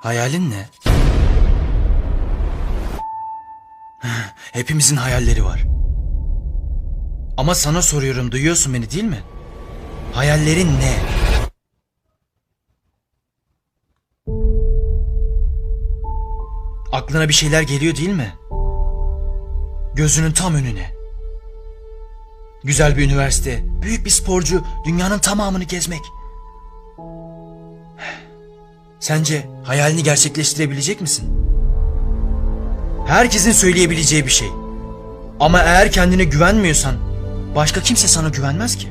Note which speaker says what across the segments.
Speaker 1: Hayalin ne? Hepimizin hayalleri var. Ama sana soruyorum duyuyorsun beni değil mi? Hayallerin ne? Aklına bir şeyler geliyor değil mi? Gözünün tam önüne. Güzel bir üniversite, büyük bir sporcu, dünyanın tamamını gezmek. Sence hayalini gerçekleştirebilecek misin? Herkesin söyleyebileceği bir şey. Ama eğer kendine güvenmiyorsan başka kimse sana güvenmez ki.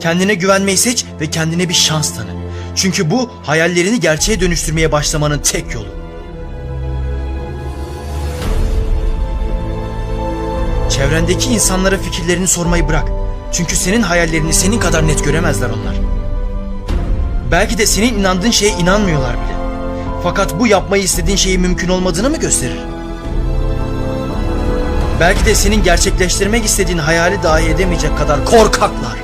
Speaker 1: Kendine güvenmeyi seç ve kendine bir şans tanı. Çünkü bu hayallerini gerçeğe dönüştürmeye başlamanın tek yolu. Çevrendeki insanlara fikirlerini sormayı bırak. Çünkü senin hayallerini senin kadar net göremezler onlar. Belki de senin inandığın şeye inanmıyorlar bile. Fakat bu yapmayı istediğin şeyin mümkün olmadığını mı gösterir? Belki de senin gerçekleştirmek istediğin hayali dahi edemeyecek kadar korkaklar.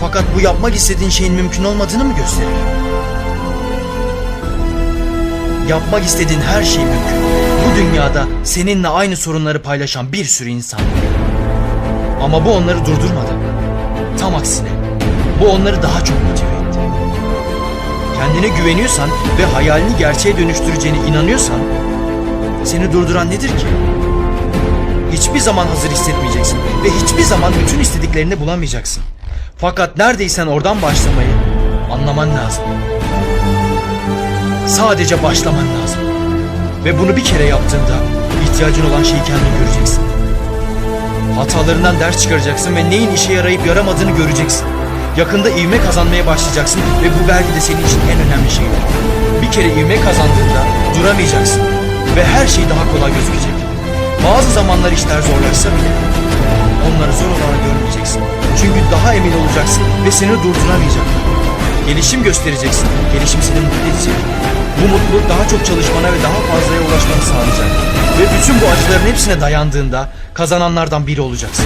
Speaker 1: Fakat bu yapmak istediğin şeyin mümkün olmadığını mı gösterir? Yapmak istediğin her şey mümkün. Bu dünyada seninle aynı sorunları paylaşan bir sürü insan var. Ama bu onları durdurmadı. Tam aksine bu onları daha çok motive etti. Kendine güveniyorsan ve hayalini gerçeğe dönüştüreceğine inanıyorsan seni durduran nedir ki? Hiçbir zaman hazır hissetmeyeceksin ve hiçbir zaman bütün istediklerini bulamayacaksın. Fakat neredeysen oradan başlamayı anlaman lazım. Sadece başlaman lazım. Ve bunu bir kere yaptığında ihtiyacın olan şeyi kendin göreceksin. Hatalarından ders çıkaracaksın ve neyin işe yarayıp yaramadığını göreceksin. Yakında ivme kazanmaya başlayacaksın ve bu belki de senin için en önemli şeydir. Bir kere ivme kazandığında duramayacaksın ve her şey daha kolay gözükecek. Bazı zamanlar işler zorlaşsa bile onları zor olarak görmeyeceksin. Çünkü daha emin olacaksın ve seni durduramayacaklar. Gelişim göstereceksin. Gelişim seni mutlu edecek. Bu mutluluk daha çok çalışmana ve daha fazlaya ulaşmanı sağlayacak. Ve bütün bu acıların hepsine dayandığında kazananlardan biri olacaksın.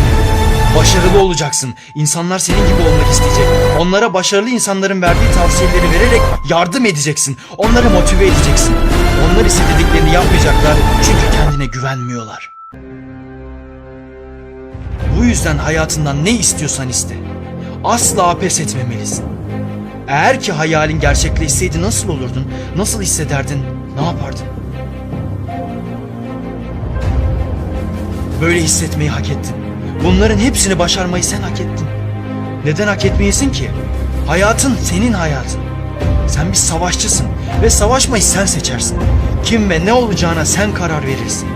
Speaker 1: Başarılı olacaksın. İnsanlar senin gibi olmak isteyecek. Onlara başarılı insanların verdiği tavsiyeleri vererek yardım edeceksin. Onları motive edeceksin. Onlar istediklerini yapmayacaklar çünkü kendine güvenmiyorlar. Bu yüzden hayatından ne istiyorsan iste. Asla pes etmemelisin. Eğer ki hayalin gerçekleşseydi nasıl olurdun? Nasıl hissederdin? Ne yapardın? Böyle hissetmeyi hak ettin. Bunların hepsini başarmayı sen hak ettin. Neden hak etmeyesin ki? Hayatın senin hayatın. Sen bir savaşçısın ve savaşmayı sen seçersin. Kim ve ne olacağına sen karar verirsin.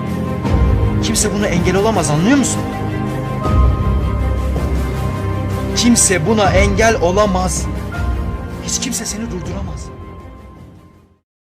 Speaker 1: Kimse buna engel olamaz anlıyor musun? Kimse buna engel olamaz. Hiç kimse seni durduramaz.